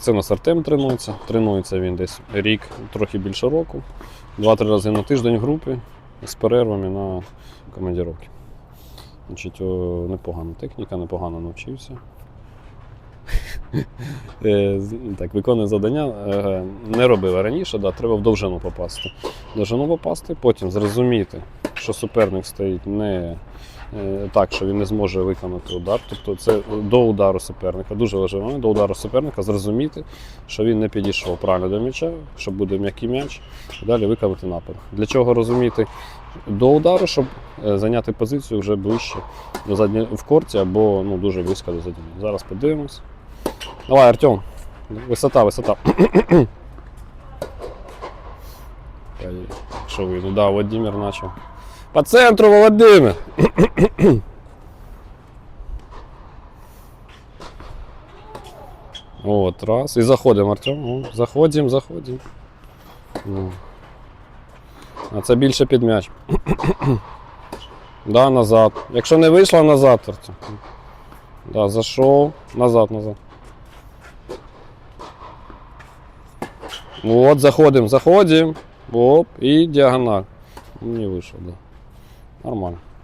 Це у нас Артем тренується. Тренується він десь рік, трохи більше року. Два-три рази на тиждень в групі з перервами на командировки. Значить, о, непогана техніка, непогано навчився. Е, Так, виконує завдання. Е, Не робив раніше, да, треба в довжину попасти. В довжину попасти, потім зрозуміти, що суперник стоїть не так, що він не зможе виконати удар. Тобто це до удару суперника. Дуже важливо до удару суперника зрозуміти, що він не підійшов правильно до м'яча, що буде м'який м'яч, і далі виконати напад. Для чого розуміти до удару, щоб е, зайняти позицію вже ближче до задньої в корті або ну, дуже близько до задньої. Зараз подивимось. Давай, Артем. Висота, висота. Що вийду? Да, Владимир почав. По центру, Володимир! От, раз. І заходимо, Артем. О, Заходимо, заходимо. Ну. А це більше під м'яч. да, назад. Якщо не вийшло, назад, Артем. Да, зайшов. Назад, назад. Вот, заходим, заходим. Оп, и диагональ. Не вышел, да. Нормально.